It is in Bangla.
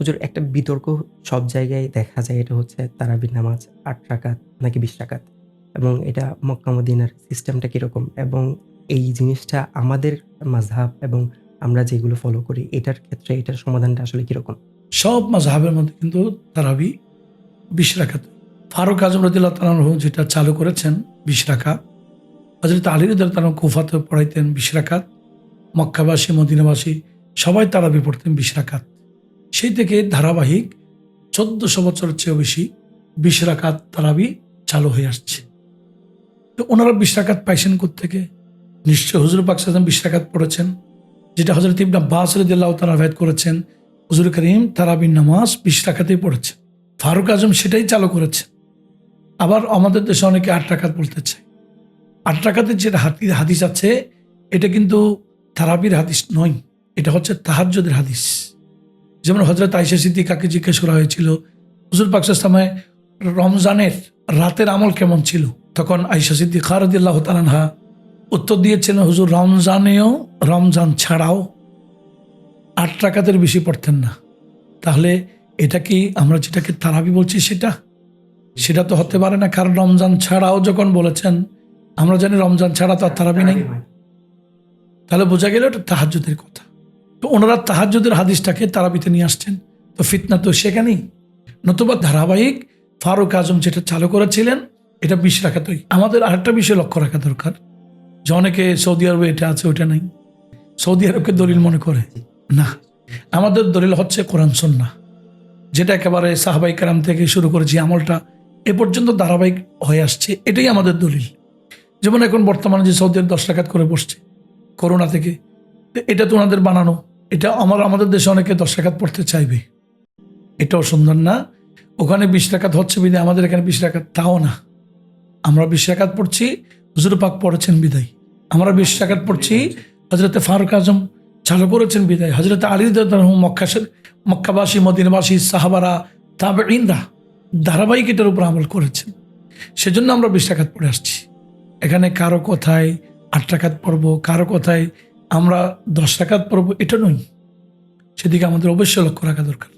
হুজুর, একটা বিতর্ক সব জায়গায় দেখা যায়, এটা হচ্ছে তারাবির নামাজ ৮ রাকাত নাকি ২০ রাকাত। এবং এটা মক্কা মদিনার সিস্টেমটা কীরকম? এবং এই জিনিসটা আমাদের মাযহাব এবং আমরা যেগুলো ফলো করি, এটার ক্ষেত্রে এটার সমাধানটা আসলে কীরকম? সব মাযহাবের মধ্যে কিন্তু তারাবি বিশ রাখাত ফারুক আজম রদিল্লাহ তালাহু যেটা চালু করেছেন বিশ রাখাত হজরত আলী রদিল্লাহ তালাহ কুফাতে পড়াইতেন বিশ রাখাত মক্কাবাসী, মদিনাবাসী সবাই তারাবি পড়তেন বিশ রাখাত সেই থেকে ধারাবাহিক চোদ্দশো বছরের চেয়েও বেশি বিশ রাখাত তারাবি চালু হয়ে আসছে। তো ওনারা বিশ রাখাত পাইছেন থেকে নিশ্চয় হুজুর পাক সাজাম পড়েছেন, যেটা হজরত ইবনা বাস রদিল্লাহ তালা ভেদ করেছেন। হুজুর করিম তারাবির নামাজ বিশ টাকাতেই পড়েছে ফারুক আজম সেটাই চালু করেছে আবার আমাদের দেশে অনেকে আট টাকাত বলতে চায়। আট টাকাতে যেটা হাতি হাদিস আছে, এটা কিন্তু তারাবির হাদিস নয়, এটা হচ্ছে তাহাজ্জুদের হাদিস। যেমন হজরত আইসা সিদ্দিকাকে জিজ্ঞেস করা হয়েছিল, হুজুর পাকসামে রমজানের রাতের আমল কেমন ছিল? তখন আইসা সিদ্দিকা রদিল্লাহ তালানহা উত্তর দিয়েছিলেন হুজুর, রমজানেও রমজান ছাড়াও আট টাকাতের বেশি পড়তেন না। তাহলে এটা কি আমরা যেটাকে তারাবি বলছি সেটা? সেটা তো হতে পারে না, কারণ রমজান ছাড়াও যখন বলেছেন, আমরা জানি রমজান ছাড়া তো আর তারাবি নেই। তাহলে বোঝা গেল এটা তাহাজ্যদের কথা। তো ওনারা তাহাজ্যদের হাদিসটাকে তারাবিতে নিয়ে আসছেন। তো ফিতনা তো সেখানেই। নতুবা ধারাবাহিক ফারুক আজম যেটা চালু করেছিলেন, এটা বিশ রাখাতই আমাদের আরেকটা বিষয় লক্ষ্য রাখা দরকার। যে অনেকে সৌদি আরবে এটা আছে ওটা নাই। সৌদি আরবকে দলিল মনে করে। না। আমাদের দলিল হচ্ছে কোরআন, সন্না। যেটা একেবারে সাহাবাই কারাম থেকে শুরু করেছি আমলটা এ পর্যন্ত ধারাবাহিক হয়ে আসছে, এটাই আমাদের দলিল। যেমন এখন বর্তমানে যে সৌদি আরব দশ টাকাত করে বসছে, করোনা থেকে। এটা তো ওনাদের বানানো। এটা আমার, আমাদের দেশে অনেকে দশ টাকাত পড়তে চাইবে। এটাও সুন্দর না। ওখানে বিশ টাকাত হচ্ছে বিদায়, আমাদের এখানে বিশ টাকাত তাও না। আমরা বিশ টাকাত পড়ছি, হুজুর পাক পড়েছেন বিদায়। আমরা বিশ টাকাত পড়ছি হজরতে ফারুক আজম চালু করেছেন বিদায়। হজরত আলী মক্কা মক্কাবাসী, মদিনবাসী, সাহাবারা তাবে ইন্দা ধারাবাহিক এটার উপর আমল করেছেন। সেজন্য আমরা বিশ টাকাত পড়ে আসছি। এখানে কারও কথায় আট টাকাত পড়ব, কারও কথায় আমরা দশ টাকাত পড়ব এটা নই সেদিকে আমাদের অবশ্যই লক্ষ্য রাখা দরকার।